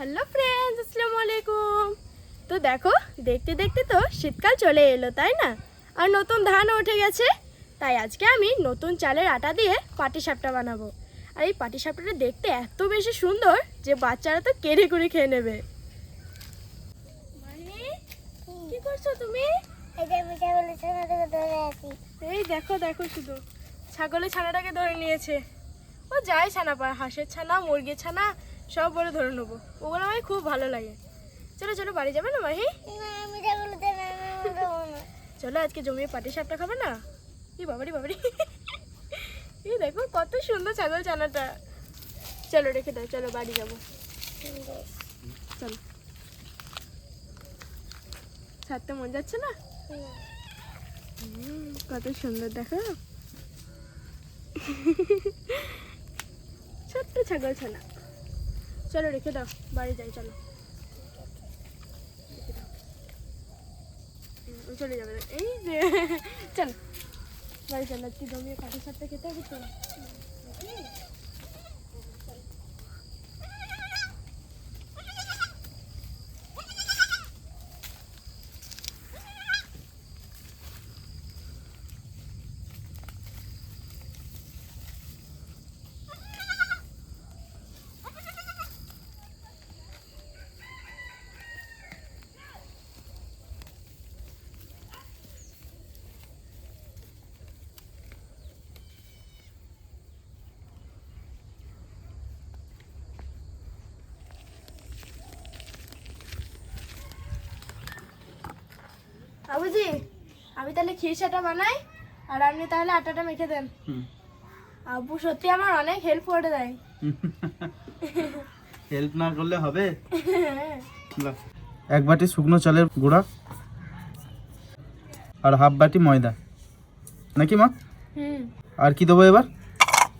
Hello friends আসসালামু আলাইকুম তো দেখো দেখতে দেখতে তো শীতকাল চলে এলো তাই না? আর নতুন ধান উঠে গেছে তাই আজকে আমি নতুন চালের আটা দিয়ে পাটি সাপটা বানাবো। আর এই পাটি সাপটাটা দেখতে এত বেশি সুন্দর যে বাচ্চারা তো কেড়ে করে খেয়ে নেবে। মাহি, কি করছ তুমি? এই দেখো দেখো শুধু। ছাগলের ছানাটাকে ধরে নিয়েছে। ও যাই ছানা পায় হাঁসের ছানা মুরগির ছানা সব বলে ধরে নেব। ওগুলো আমার খুব ভালো লাগে। চলো চলো, বাড়ি যাবে না মাহি? চলো, আজকে জমিয়ে পাটি সাপটা খাবে না? এই বাবারি বাবারি। এই দেখো, কত সুন্দর ছাগল ছানাটা চলো, রেখে দাও, চলো, বাড়ি যাব। চলো। ছাড়তে মন যাচ্ছে না? কত সুন্দর, দেখো। ছোট্ট ছাগল ছানা। চলো, রেখে দাও, বাড়ি যাই, চলো। চলে যাবে এই যে, চলো। বাড়ি চলো, আজকে জমিয়ে কাঠের সাথে খেতে হবে তো? বাবুজি আমি তাহলে খিরসাটা বানাই আর আপনি তাহলে আটাটা মেখে দেন। আব্বু সত্যি আমার অনেক হেল্প করে দেয়। হেল্প না করলে হবে? এক বাটি শুকনো চালের গুঁড়া আর হাফ বাটি ময়দা। নাকি মা? হুম। আর কি দেবো এবার?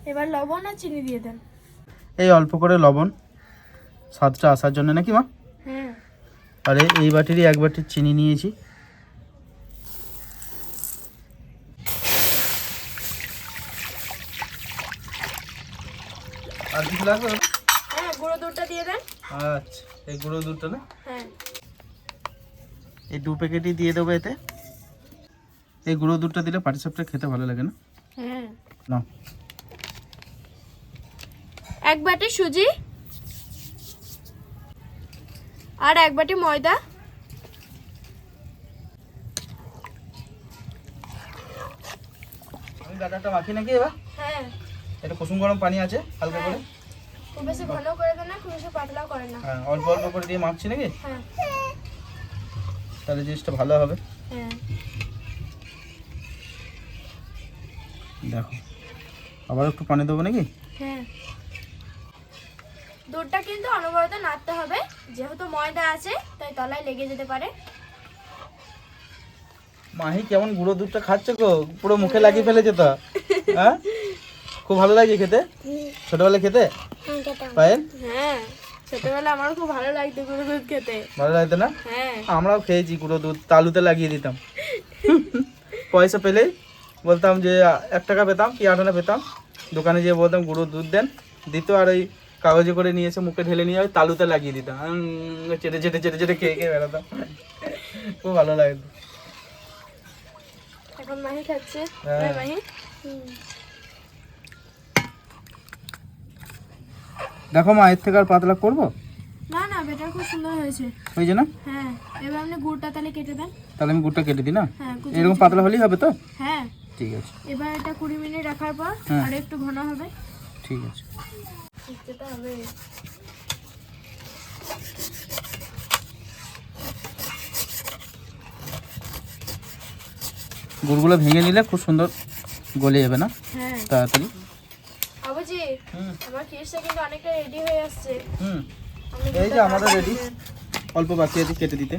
এবার লবণ আর চিনি দিয়ে দেন। এই অল্প করে লবণ। স্বাদটা আসার জন্য নাকি মা? হ্যাঁ আর এই- এই বাটিরই এক বাটি চিনি নিয়েছি। আর কিছু লাগবে? হ্যাঁ গুঁড়ো দুধটা দিয়ে দেন। আচ্ছা এই গুঁড়ো দুধটা না? হ্যাঁ। এই দু প্যাকেটই দিয়ে দেবো এতে। এই গুঁড়ো দুধটা দিলে পাটিসাপটা খেতে ভালো লাগে না? হ্যাঁ। নাও। এক বাটি সুজি। আর এক বাটি ময়দা। আমি ব্যাটারটা মাখি নাকি এবার? হ্যাঁ। এটা কুসুম গরম পানি আছে হালকা করে। খুব বেশি ঘন করে দেন না খুব বেশি পাতলাও করে না। হ্যাঁ অল্প অল্প করে দিয়ে মাখছি নাকি? হ্যাঁ। তাহলে জিনিসটা ভালো হবে। হ্যাঁ। দেখো আবার একটু পানি দেবো নাকি? হ্যাঁ। দুধটা কিন্তু অনবরত নাড়তে হবে যেহেতু ময়দা আছে তাই তলায় লেগে যেতে পারে। মাহি কেমন গুঁড়ো দুধটা খাচ্ছে গো পুরো মুখে লাগিয়ে ফেলেছে তো হ্যাঁ? খুব ভালো লাগে খেতে? ছোটবেলায় খেতে? হ্যাঁ পায়েল? হ্যাঁ ছোটবেলা খুব ভালো লাগতো দুধ খেতে। ভালো লাগতো না? হ্যাঁ। আমরাও খেয়েছি গুঁড়ো দুধ তালুতে লাগিয়ে দিতাম। পয়সা পেলেই বলতাম যে এক টাকা পেতাম কি আট আনা পেতাম? দোকানে যেয়ে বলতাম গুঁড়ো দুধ দেন। দিত আর ওই কাগজে করে নিয়ে এসে মুখে ঢেলে নিয়ে ওই তালুতে লাগিয়ে দিতাম। চেটে চেটে চেটে চেটে খেয়ে খেয়ে বেড়াতাম। খুব ভালো লাগতো। এখন মাহি খাচ্ছে। হ্যাঁ। মাহি? দেখো মা এর থেকে আর পাতলা করব? না না বেটার খুব সুন্দর হয়েছে। যে না? হ্যাঁ এবার আপনি গুড়টা তাহলে কেটে দেন। তাহলে আমি গুড়টা কেটে দিই না? হ্যাঁ এরকম পাতলা হলেই হবে তো? হ্যাঁ। ঠিক আছে। এবার এটা কুড়ি মিনিট রাখার পর হ্যাঁ। আর একটু ঘন হবে। ঠিক আছে। হবে। গুড়গুলো ভেঙে নিলে খুব সুন্দর গলে যাবে না? হ্যাঁ। তাড়াতাড়ি। বাবুজি আমার খিরসা কিন্তু অনেকটা রেডি হয়ে আসছে। হুম। এই যে আমাদের। দেন। অল্প বাকি আছে কেটে দিতে।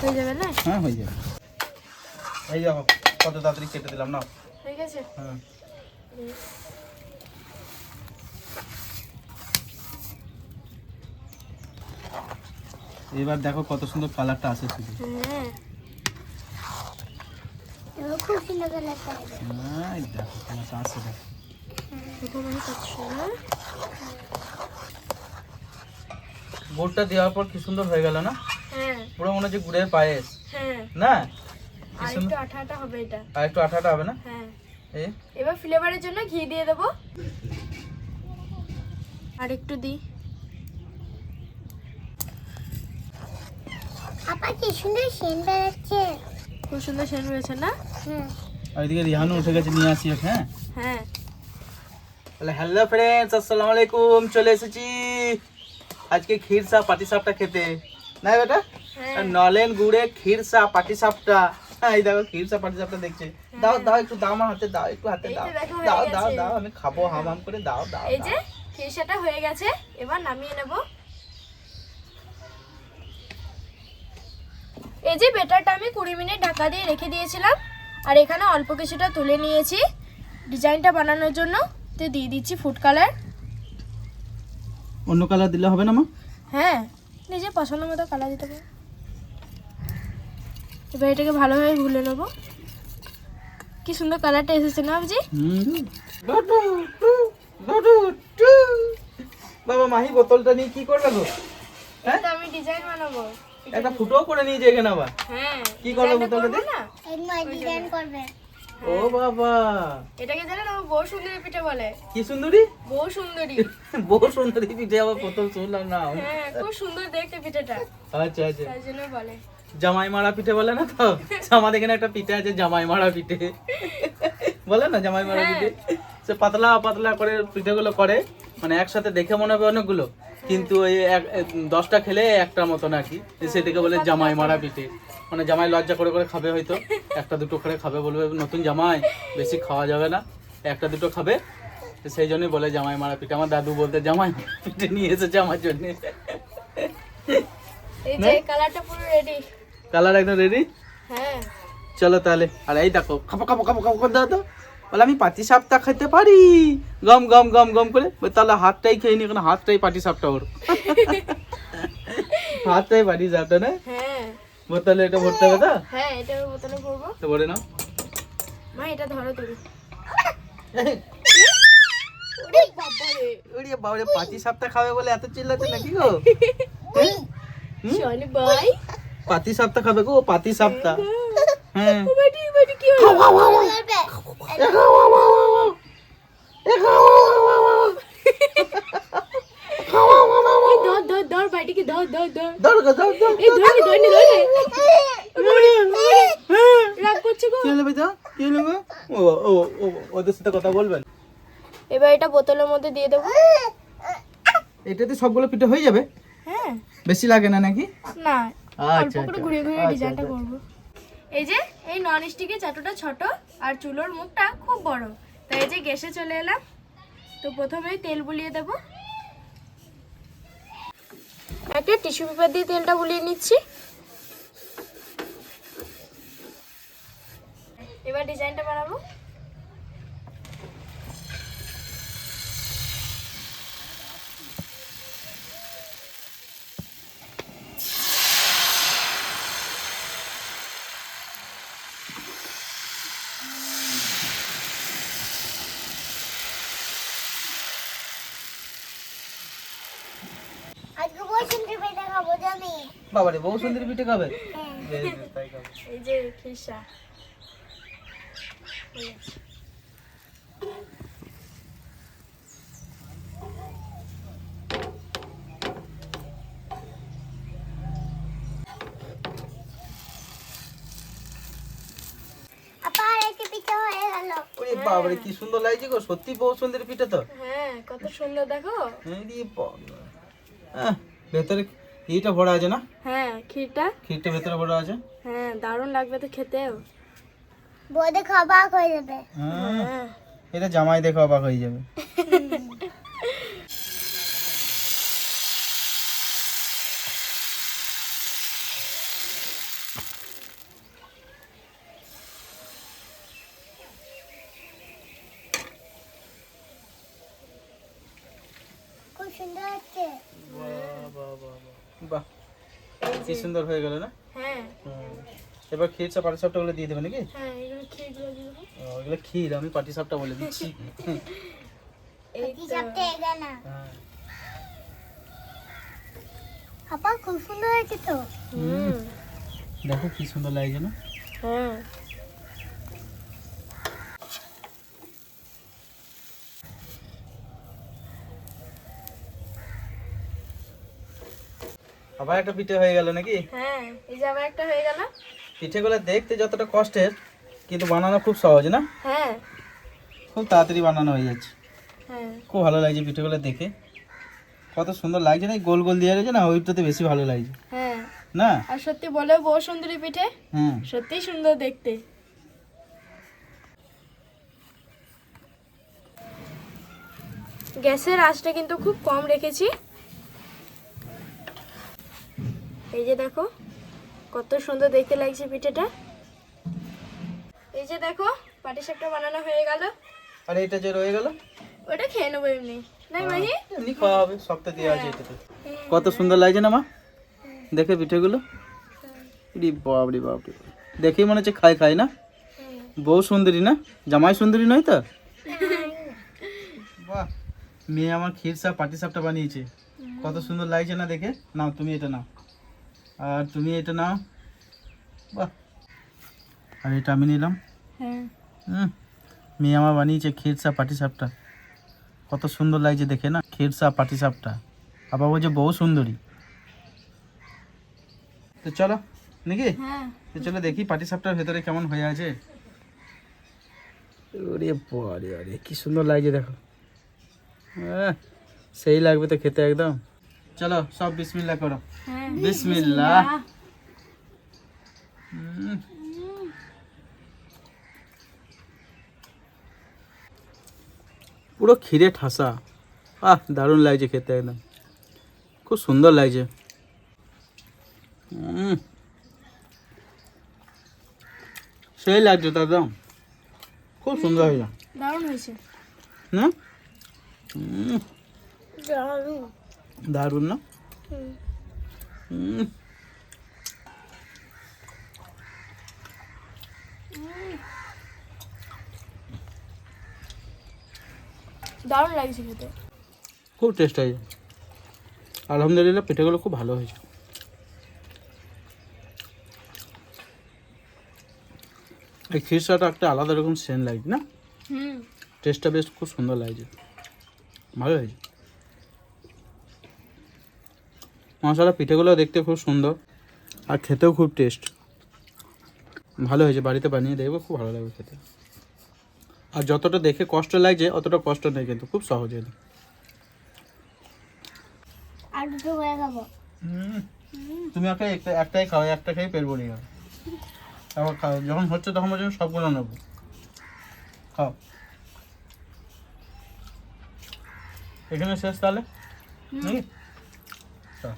হয়ে যাবে না? হ্যাঁ হয়ে যাবে। এই দেখো কত তাড়াতাড়ি কেটে দিলাম না ঠিক আছে হ্যাঁ এবার দেখো কত সুন্দর কালারটা আসে শুধু। হ্যাঁ। খুব সুন্দর কালারটা হ্যাঁ দেখো কালারটা আসে দেখো। মানে কত গুড়টা দেওয়ার পর কি সুন্দর হয়ে গেল না? হ্যাঁ। পুরো মনে হচ্ছে গুড়ের পায়েস। হ্যাঁ। না? আর একটু আঠা আঠা হবে এটা। আর একটু আঠাটা হবে না? হ্যাঁ। এই। এবার ফ্লেভারের জন্য ঘি দিয়ে দেবো। আর একটু দিই। আপা কি সুন্দর সেন বেড়াচ্ছে খুব সুন্দর সেন হয়েছে না? হুম আর এদিকে রিহানু উঠে গেছে নিয়ে আসি হ্যাঁ? হ্যাঁ। তাহলে হ্যালো ফ্রেন্ডস আসসালামু আলাইকুম চলে এসেছি। আজকে ক্ষীর সাপ পাটি সাপটা খেতে। না বেটা? হ্যাঁ। নলেন গুড়ে ক্ষীর সাপ পাটি সাপটা। হ্যাঁ এই দেখো ক্ষীর সাপ পাটি সাপটা দেখছে। দাও দাও একটু দাও আমার হাতে দাও একটু হাতে দাও। দাও দাও দাও আমি খাব হাম হাম করে দাও দাও এই যে খিরসাটা হয়ে গেছে এবার নামিয়ে নেব। এই যে বেটারটা আমি কুড়ি মিনিট ঢাকা দিয়ে রেখে দিয়েছিলাম আর এখানে অল্প কিছুটা তুলে নিয়েছি ডিজাইনটা বানানোর জন্য। তো দিয়ে দিচ্ছি ফুড কালার অন্য কালার দিলে হবে না মা? হ্যাঁ নিজের পছন্দ মতো কালার দিতে পারো। এবার এটাকে ভালোভাবে ভুলে নেব। কি সুন্দর কালারটা এসেছে না টু, বাবা মাহি বোতলটা নিয়ে কি করবে গো? হ্যাঁ? আমি ডিজাইন বানাবো। একটা ফুটো করে নিয়ে যে এখানে আবার। হ্যাঁ কি করবে বোতলটা দিয়ে? না? ডিজাইন করবে। ও বাবা। এটাকে জানেন আমার বউ সুন্দরী পিঠে বলে। কি সুন্দরী? বউ সুন্দরী। বউ সুন্দরী পিঠে আবার প্রথম শুনলাম না। হ্যাঁ খুব সুন্দর দেখতে পিঠেটা। আচ্ছা আচ্ছা। তাই জন্য বলে। জামাই মারা পিঠে বলে না তো? আমাদের এখানে একটা পিঠে আছে জামাই মারা পিঠে। বলে না জামাই মারা পিঠে? সে পাতলা পাতলা করে পিঠেগুলো করে। মানে একসাথে দেখে মনে হবে অনেকগুলো। কিন্তু ওই দশটা খেলে একটার মতো নাকি? সেটাকে বলে জামাই মারা পিঠে। মানে জামাই লজ্জা করে করে খাবে হয়তো। একটা দুটো করে খাবে বলবে নতুন জামাই বেশি খাওয়া যাবে না। একটা দুটো খাবে। সেই জন্যই বলে জামাই মারা পিঠে। আমার দাদু বলতে জামাই পিঠে নিয়ে এসেছে আমার জন্য। কালার একদম রেডি হ্যাঁ। চলো তাহলে। আর এই দেখো খাব খাব খাব খাব দাও তো বলে আমি পাটি সাপটা খেতে পারি। গম গম গম গম করে তাহলে হাতটাই খেয়ে নি কারণ হাতটাই পাটি সাপটা ওর। হাতটাই পাটি সাপটা না? হ্যাঁ। বোতলে এটা ভরতে হবে তো? হ্যাঁ এটা বোতলে ভরবো। তো ভরে নাও। মা এটা ধরো তুমি। ওরে বাবারে পাটি সাপটা খাবে বলে এত চিল্লাচ্ছে নাকি গো? হ্যাঁ? শনি ভাই। পাতি সাপটা খাবে গো পাতি সাপটা। হ্যাঁ কি কথা বলবেন? এবার এটা বোতলের মধ্যে দিয়ে দেবো। এটাতে সবগুলো পিঠে হয়ে যাবে। হ্যাঁ। বেশি লাগে না নাকি? না অল্প আচ্ছা করে আচ্ছা ঘুরিয়ে ঘুরিয়ে আচ্ছা, ডিজাইনটা আচ্ছা। করব। এই যে, এই নন স্টিকের চাটুটা ছোট আর চুলোর মুখটা খুব বড়। তো এই যে গ্যাসে চলে এলাম। তো প্রথমেই তেল বুলিয়ে দেব। একটা টিস্যু পেপার দিয়ে তেলটা বুলিয়ে নিচ্ছি। এবার ডিজাইনটা বানাবো আজকে বই শুনতে পেতে খাব জানি বাবারে বহু সুন্দর পিঠে খাবে? হ্যাঁ। এই যে খিসা। হয়ে বাবারে কি সুন্দর লাগছে গো। সত্যি বহু সুন্দর পিঠে তো। হ্যাঁ কত সুন্দর দেখো। আরে ভেতরে এইটা ভরা আছে না? হ্যাঁ ক্ষীরটা ক্ষীরটা ভেতরে ভরা আছে? হ্যাঁ দারুণ লাগবে তো খেতেও। বোধে খাবার হয়ে যাবে। হ্যাঁ, হ্যাঁ। এটা জামাই দেখে অবাক হয়ে যাবে। খুব সুন্দর হচ্ছে। বাহ, বাহ, বাহ, বাহ। কি সুন্দর হয়ে গেল না? হ্যাঁ। এবার ক্ষীর চা পাটি সাপটা বলে দিয়ে দেবে নাকি? হ্যাঁ এগুলো ক্ষীরগুলো দিয়ে দেবো। এগুলো ক্ষীর আমি পাটি সাপটা বলে দিচ্ছি। তো। না। হ্যাঁ। আপা খুব সুন্দর হয়েছে তো। দেখো কি সুন্দর লাগছে না? হ্যাঁ। আবার একটা পিঠে হয়ে গেল নাকি? হ্যাঁ এই যে আবার একটা হয়ে গেল। পিঠেগুলো দেখতে যতটা কষ্টের কিন্তু বানানো খুব সহজ না? হ্যাঁ। খুব তাড়াতাড়ি বানানো হয়ে যাচ্ছে। হ্যাঁ। খুব ভালো লাগছে পিঠেগুলো দেখে। কত সুন্দর লাগছে না গোল গোল দিয়ে রয়েছে না ওইটাতে বেশি ভালো লাগছে। হ্যাঁ। না? আর সত্যি বলে বউ সুন্দরী পিঠে। হ্যাঁ। সত্যিই সুন্দর দেখতে। গ্যাসের আঁচটা কিন্তু খুব কম রেখেছি। এই যে দেখো কত সুন্দর দেখতে লাগছে পিঠেটা। এই যে দেখো পাটিসাপটা বানানো হয়ে গেল। আর এটা যে রয়ে গেল? ওটা খেয়ে নেব এমনি। নাই মাহি এমনি খাওয়া হবে সবটা দেওয়া আছে এটাতে। কত সুন্দর লাগছে না মা? দেখে পিঠেগুলো। রে বাপরে বাপরে। দেখেই মনে হচ্ছে খাই খাই না? বউ সুন্দরী না? জামাই সুন্দরী নয় তো? বাহ মেয়ে আমার ক্ষীর সাপ পাটি সাপটা বানিয়েছে। কত সুন্দর লাগছে না দেখে? নাও তুমি এটা নাও। আর তুমি এটা নাও। বাহ। আর এটা আমি নিলাম। হ্যাঁ। হুম। মেয়ে আমার বানিয়েছে ক্ষীর সাপ পাটি সাপটা। কত সুন্দর লাগছে দেখে না? ক্ষীর সাপ পাটি সাপটা। আবার বলছে বহু সুন্দরী। তো চলো নাকি? হ্যাঁ। তো চলো দেখি পাটি সাপটার ভেতরে কেমন হয়ে আছে। ওরে বারে আরে কি সুন্দর লাগছে দেখো। আহ, সেই লাগবে তো খেতে একদম। চলো সব বিসমিল্লা করো। হ্যাঁ বিসমিল্লাহ। পুরো ক্ষীরে ঠাসা। আহ দারুণ লাগছে খেতে একদম। খুব সুন্দর লাগছে। সেই লাগছে দাদা। খুব সুন্দর হয়েছে। দারুণ হয়েছে। না? হুম, দারুণ না? দারুণ লাগছে খেতে। খুব টেস্ট হয়েছে আলহামদুলিল্লাহ পিঠেগুলো খুব ভালো হয়েছে। এই খিরসাটা একটা আলাদা রকম সেন্ট লাগছে না? টেস্টটা বেশ খুব সুন্দর লাগছে। ভালো হয়েছে। মশলা পিঠেগুলো দেখতে খুব সুন্দর। আর খেতেও খুব টেস্ট ভালো হয়েছে বাড়িতে বানিয়ে দেখব খুব ভালো লাগবে খেতে। আর যতটা দেখে কষ্ট লাগছে অতটা কষ্ট নেই কিন্তু খুব সহজ। খাব। তুমি ওকে একটা একটাই খাও একটা খেয়ে পেট ভরে খাও যখন হচ্ছে তখন বলছো সবগুলো নেব। খাও। এখানে শেষ তাহলে? নাকি? চল,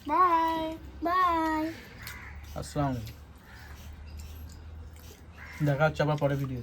বাই বাই আসসালামু দেখা হচ্ছে আবার পরে ভিডিও